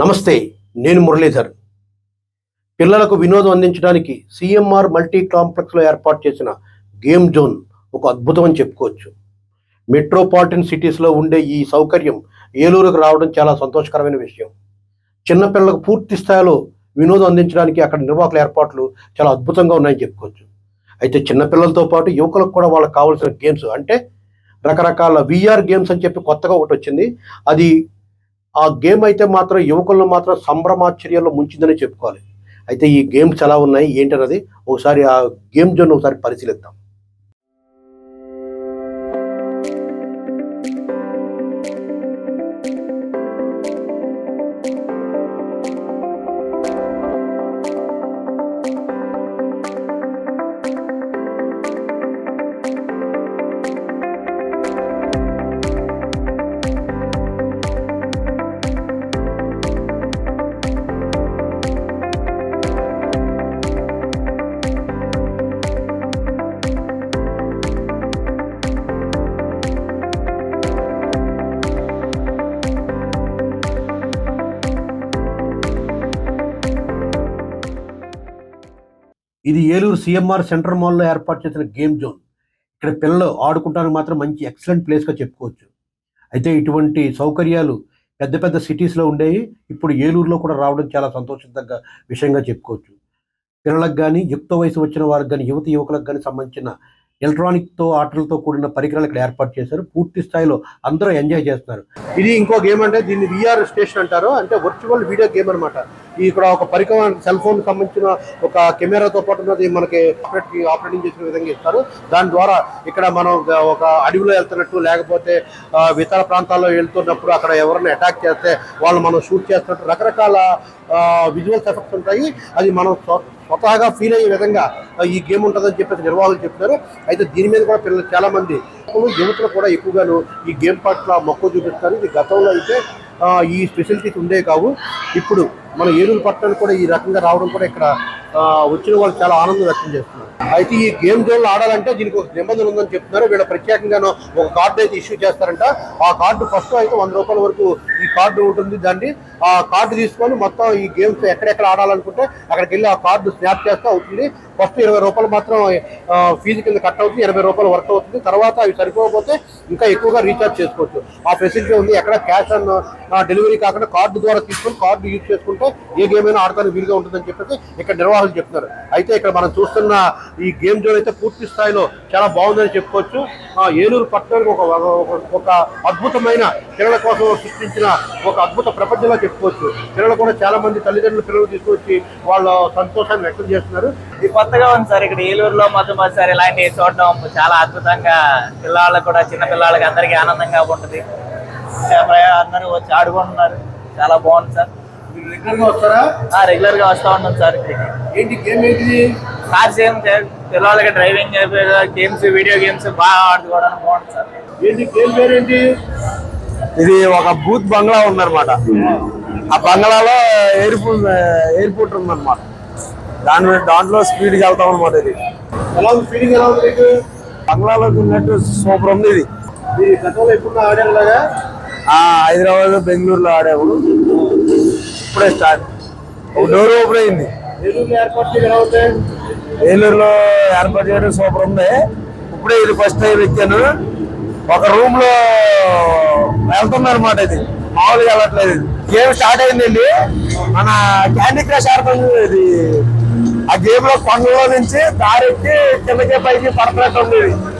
నమస్తే నేను మురళీధర్. పిల్లలకు వినోదం అందించడానికి సిఎంఆర్ మల్టీ కాంప్లెక్స్లో ఏర్పాటు చేసిన గేమ్ జోన్ ఒక అద్భుతం అని చెప్పుకోవచ్చు. మెట్రోపాలిటన్ సిటీస్లో ఉండే ఈ సౌకర్యం ఏలూరుకు రావడం చాలా సంతోషకరమైన విషయం. చిన్నపిల్లలకు పూర్తి స్థాయిలో వినోదం అందించడానికి అక్కడ నిర్వాహకుల ఏర్పాట్లు చాలా అద్భుతంగా ఉన్నాయని చెప్పుకోవచ్చు. అయితే చిన్నపిల్లలతో పాటు యువకులకు కూడా వాళ్ళకి కావాల్సిన గేమ్స్ అంటే రకరకాల విఆర్ గేమ్స్ అని చెప్పి కొత్తగా ఒకటి వచ్చింది. అది ఆ గేమ్ అయితే మాత్రం యువకులను మాత్రం సంభ్రమాశ్చర్యంలో ముంచిందని చెప్పుకోవాలి. అయితే ఈ గేమ్స్ ఎలా ఉన్నాయి ఏంటన్నది ఒకసారి ఆ గేమ్ జోన్ ఒకసారి పరిశీలిద్దాం. ఇది ఏలూరు సిఎంఆర్ సెంటర్ మాల్లో ఏర్పాటు చేసిన గేమ్ జోన్. ఇక్కడ పిల్లలు ఆడుకుంటానికి మాత్రం మంచి ఎక్సలెంట్ ప్లేస్గా చెప్పుకోవచ్చు. అయితే ఇటువంటి సౌకర్యాలు పెద్ద పెద్ద సిటీస్లో ఉండేవి ఇప్పుడు ఏలూరులో కూడా రావడం చాలా సంతోషించదగ్గ విషయంగా చెప్పుకోవచ్చు. పిల్లలకు కానీ యుక్త వయసు వచ్చిన వారికి కానీ యువతి యువకులకు కానీ సంబంధించిన ఎలక్ట్రానిక్తో ఆటలతో కూడిన పరికరాలు ఇక్కడ ఏర్పాటు చేశారు. పూర్తి స్థాయిలో అందరూ ఎంజాయ్ చేస్తున్నారు. ఇది ఇంకో గేమ్ అంటే దీన్ని విఆర్ స్టేషన్ అంటారు. అంటే వర్చువల్ వీడియో గేమ్ అనమాట ఇక్కడ ఒక పరికరం సెల్ ఫోన్ సంబంధించిన ఒక కెమెరాతో పాటు ఉన్నది మనకి ఆపరేటింగ్ చేసిన విధంగా ఇస్తారు. దాని ద్వారా ఇక్కడ మనం ఒక అడవిలో వెళ్తున్నట్టు లేకపోతే ఇతర ప్రాంతాల్లో వెళ్తున్నప్పుడు అక్కడ ఎవరైనా అటాక్ చేస్తే వాళ్ళు మనం షూట్ చేస్తున్నట్టు రకరకాల విజువల్స్ ఎఫెక్ట్స్ ఉంటాయి. అది మనం స్వతహాగా ఫీల్ అయ్యే విధంగా ఈ గేమ్ ఉంటుందని చెప్పేసి నిర్వాహకులు చెప్తున్నారు. అయితే దీని మీద కూడా పిల్లలు చాలామంది యువతలు కూడా ఎక్కువగాను ఈ గేమ్ పట్ల మక్కువ చూపిస్తారు ఇది గతంలో అయితే ఈ ఫెసిలిటీస్ ఉండే కావు. ఇప్పుడు మన ఏలూరు పట్టణం కూడా ఈ రకంగా రావడం కూడా ఇక్కడ వచ్చిన వాళ్ళు చాలా ఆనందం వ్యక్తం చేస్తున్నారు. అయితే ఈ గేమ్ జోన్లు ఆడాలంటే దీనికి ఒక నిబంధన ఉందని చెప్తున్నారు. వీళ్ళు ప్రత్యేకంగా ఒక కార్డు అయితే ఇష్యూ చేస్తారంట. ఆ కార్డు ఫస్ట్ అయితే వంద రూపాయల వరకు ఈ కార్డు ఉంటుంది. దాన్ని ఆ కార్డు తీసుకొని మొత్తం ఈ గేమ్స్ ఎక్కడెక్కడ ఆడాలనుకుంటే అక్కడికి వెళ్ళి ఆ కార్డు స్నాప్ చేస్తే అవుతుంది. ఫస్ట్ ఇరవై రూపాయలు మాత్రం ఫీజు కింద కట్ అవుతుంది. ఎనభై రూపాయలు వర్క్ అవుతుంది. తర్వాత అవి సరిపోకపోతే ఇంకా ఎక్కువగా రీఛార్జ్ చేసుకోవచ్చు. ఆ ఫెసిలిటీ ఉంది. ఎక్కడ క్యాష్ ఆన్ డెలివరీ కాకుండా కార్డు ద్వారా తీసుకొని కార్డు యూజ్ చేసుకుంటే ఏ గేమ్ అయినా ఆడటానికి వీలుగా ఉంటుందని చెప్పేసి ఇక్కడ నిర్వాహకులు చెప్తున్నారు. అయితే ఇక్కడ మనం చూస్తున్న ఈ గేమ్ జోన్ అయితే పూర్తి స్థాయిలో చాలా బాగుందని చెప్పుకోవచ్చు. ఏలూరు పట్టణానికి ఒక ఒక- ఒక అద్భుతమైన పిల్లల కోసం సృష్టించిన ఒక అద్భుత ప్రపంచంలో చెప్పుకోవచ్చు. పిల్లలు కూడా చాలా మంది తల్లిదండ్రులు పిల్లలు తీసుకొచ్చి వాళ్ళ సంతోషాన్ని వ్యక్తం చేస్తున్నారు. ఇది కొత్తగా ఉంది సార్. ఇక్కడ ఏలూరులో మొట్టమొదటిసారి ఇలాంటివి చూడడం చాలా అద్భుతంగా పిల్లలకు కూడా చిన్న పిల్లలకి అందరికీ ఆనందంగా ఉంటుంది. అందరూ వచ్చి ఆడుకుంటున్నారు. చాలా బాగుంది సార్. రెగ్యులర్గా వస్తూ ఉంటాం సార్. ఏంటి గేమ్ ఏంటిది? కార్స్ ఏం పిల్లలకి డ్రైవింగ్ గేమ్స్ వీడియో గేమ్స్ బాగా ఆడుకోవడానికి బాగుంది సార్. ఏంటి గేమ్ పేరేంటి? ఇది ఒక బూత్ బంగ్లా ఉందన్నమాట. ఆ బంగ్లాలో ఎయిర్పోర్ట్ ఎయిర్పోర్ట్ ఉందన్నమాట. దాని దాంట్లో స్పీడ్కి వెళ్తాం అనమాట ఇది. ఎలా ఫీలింగ్ ఎలా ఉంది మీకు? బంగ్లాలో ఉన్నట్టు సూపర్ ఉంది ఇది. గతంలో ఎప్పుడు ఆడారు హైదరాబాద్ బెంగళూరులో ఆడాము. ఇప్పుడే స్టార్ట్. ఒక డోర్ ఓపెన్ అయింది. ఏలూరులో ఏర్పాటు చేయడం సూపర్ ఉంది. ఇప్పుడే ఇది ఫస్ట్ టైం ఎక్కాను. ఒక రూమ్లో వెళ్తుంది అనమాట ఇది. మామూలుగా వెళ్ళట్లేదు. ఇది గేమ్ స్టార్ట్ అయిందండి. మన క్యాండీ క్రష్ ఆడుతుంది ఇది. ఆ గేమ్లో కొండలో నుంచి దారెక్కి కిందకి పైకి పడుతున్నట్టు ఉంది. ఇది